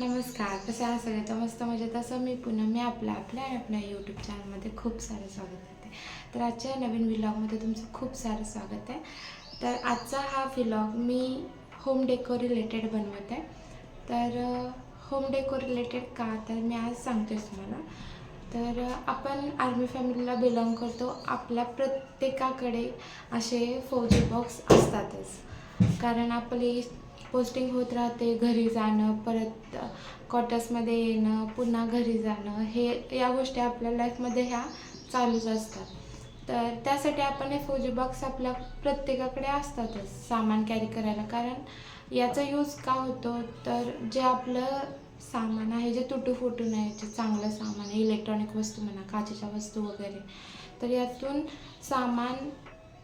नमस्कार कसे आहात सगळे? तर मस्त मजेत असं मी पुन्हा मी आपल्या आपल्या आणि आपल्या यूट्यूब चॅनलमध्ये खूप सारं स्वागत करते. तर आजच्या नवीन व्लॉगमध्ये तुमचं खूप सारं स्वागत आहे. तर आजचा हा व्लॉग मी होम डेको रिलेटेड बनवत आहे. तर होम डेको रिलेटेड का? तर मी आज सांगतेच तुम्हाला. तर आपण आर्मी फॅमिलीला बिलॉंग करतो. आपल्या प्रत्येकाकडे असे फौजी बॉक्स असतातच. कारण आपली पोस्टिंग होत राहते घरी जाणं परत क्वार्टर्समध्ये येणं पुन्हा घरी जाणं हे या गोष्टी आपल्या लाईफमध्ये ह्या चालूच असतात. तर त्यासाठी आपण हे फौजी बॉक्स आपल्या प्रत्येकाकडे असतातच सामान कॅरी करायला. कारण याचा यूज का होतो? तर जे आपलं सामान आहे जे तुटू फुटू नये जे चांगलं सामान आहे इलेक्ट्रॉनिक वस्तू म्हणा काचेच्या वस्तू वगैरे तर यातून सामान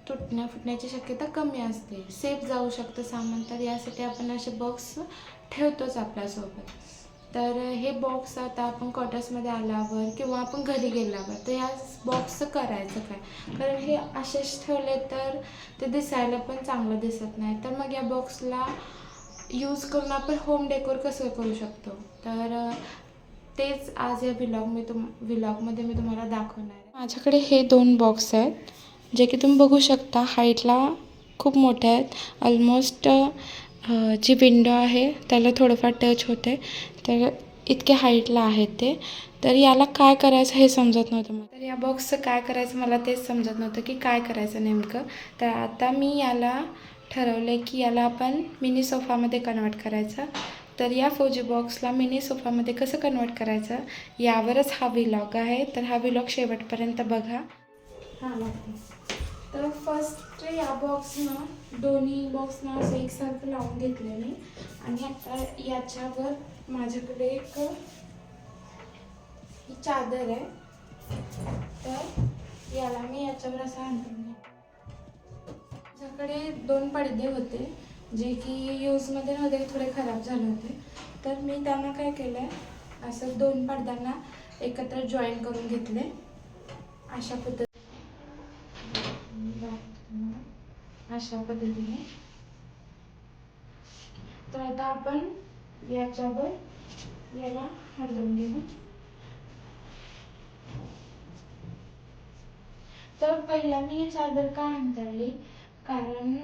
तुटण्या फुटण्याची शक्यता कमी असते. सेफ जाऊ शकतं सामान तर यासाठी आपण असे बॉक्स ठेवतोच आपल्यासोबत. तर हे बॉक्स आता आपण क्वार्टर्समध्ये आल्यावर किंवा आपण घरी गेल्यावर तर ह्या बॉक्सचं करायचं काय? कारण हे असेच ठेवले तर ते दिसायला पण चांगलं दिसत नाही. तर मग या बॉक्सला यूज करून आपण होम डेकोर कसं करू शकतो? तर तेच आज या व्लॉग मी तुम व्लॉगमध्ये मी तुम्हाला दाखवणार आहे. माझ्याकडे हे दोन बॉक्स आहेत. जे की तुम्ही बघू शकता हाईटला खूप मोठे आहेत. ऑलमोस्ट जी विंडो आहे त्याला थोडंफार टच होते. तर इतके हाईटला आहेत ते. तर याला काय करायचं हे समजत नव्हतं मला. तर या बॉक्सचं काय करायचं मला तेच समजत नव्हतं की काय करायचं नेमकं. तर आता मी याला ठरवलं आहे की याला आपण मिनी सोफामध्ये कन्वर्ट करायचं. तर या फौजी बॉक्सला मिनी सोफामध्ये कसं कन्वर्ट करायचं? यावरच हा व्हिलॉग आहे. तर हा व्हिलॉग शेवटपर्यंत बघा. हां तर फर्स्ट या बॉक्सनं दोन्ही बॉक्सनं असं एकसारखं लावून घेतलं मी. आणि आता याच्यावर माझ्याकडे एक ही चादर आहे. तर याला मी याच्यावर असं आणून माझ्याकडे दोन पडदे होते जे की यूजमध्ये नव्हते थोडे खराब झाले होते. तर मी त्यांना काय केलं आहे असं दोन पडद्यांना एकत्र जॉईन करून घेतले अशा पद्धती अशा पद्धतीने. तर आता आपण याच्यावर याला हलवून घेऊ. तर पहिला मी चादर का हाताळली? कारण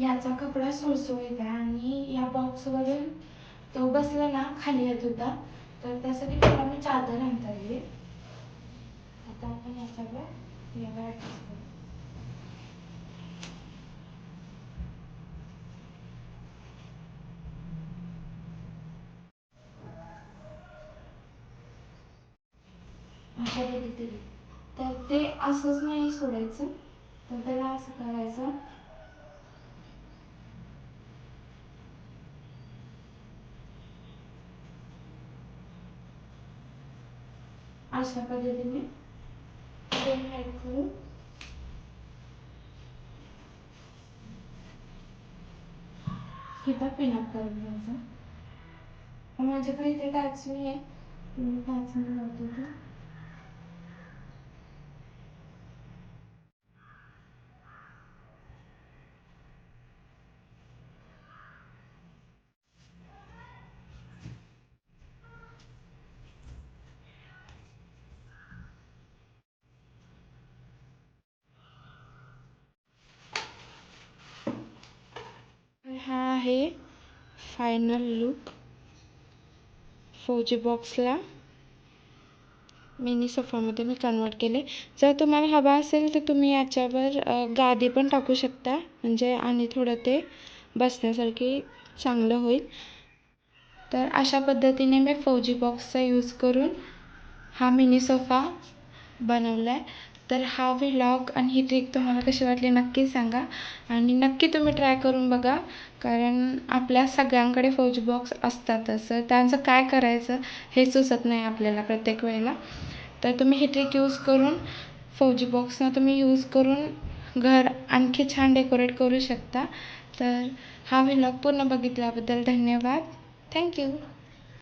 याचा कपडा सुळसुळीत आहे आणि या बॉक्सवरून तो बसला ना खाली येत होता. तर त्यासाठी पहिला मी चादर हाताळली. आता आपण याच्यावर याला अशा पद्धतीने तर ते असंच नाही सोडायचं. तर त्याला असं करायचं. अशा पद्धतीने दोन हाईट करून इथं पिनअप करून घ्यायचं. माझ्याकडे इथे टाचणी आहे. मी तर लावते ते हा आहे. फायनल लुक फौजी बॉक्सला मिनी सोफामध्ये मी कन्वर्ट केले. जर तुम्हाला हवा असेल तर तुम्ही याच्यावर गादी पण टाकू शकता. म्हणजे आणि थोडं ते बसण्यासारखी चांगलं होईल. तर अशा पद्धतीने मी फौजी बॉक्सचा यूज करून हा मिनी सोफा बनवला आहे तर हा व्हिलॉग आणि ही ट्रिक तुम्हाला कशी वाटली नक्की सांगा. आणि नक्की तुम्ही ट्राय करून बघा कारण आपल्या सगळ्यांकडे फौजी बॉक्स असतातच. तर त्यांचं काय करायचं हे सुचत नाही आपल्याला प्रत्येक वेळेला. तर तुम्ही ही ट्रिक यूज करून फौजी बॉक्सना तुम्ही यूज करून घर आणखी छान डेकोरेट करू शकता. तर हा व्हिलॉग पूर्ण बघितल्याबद्दल धन्यवाद. थँक्यू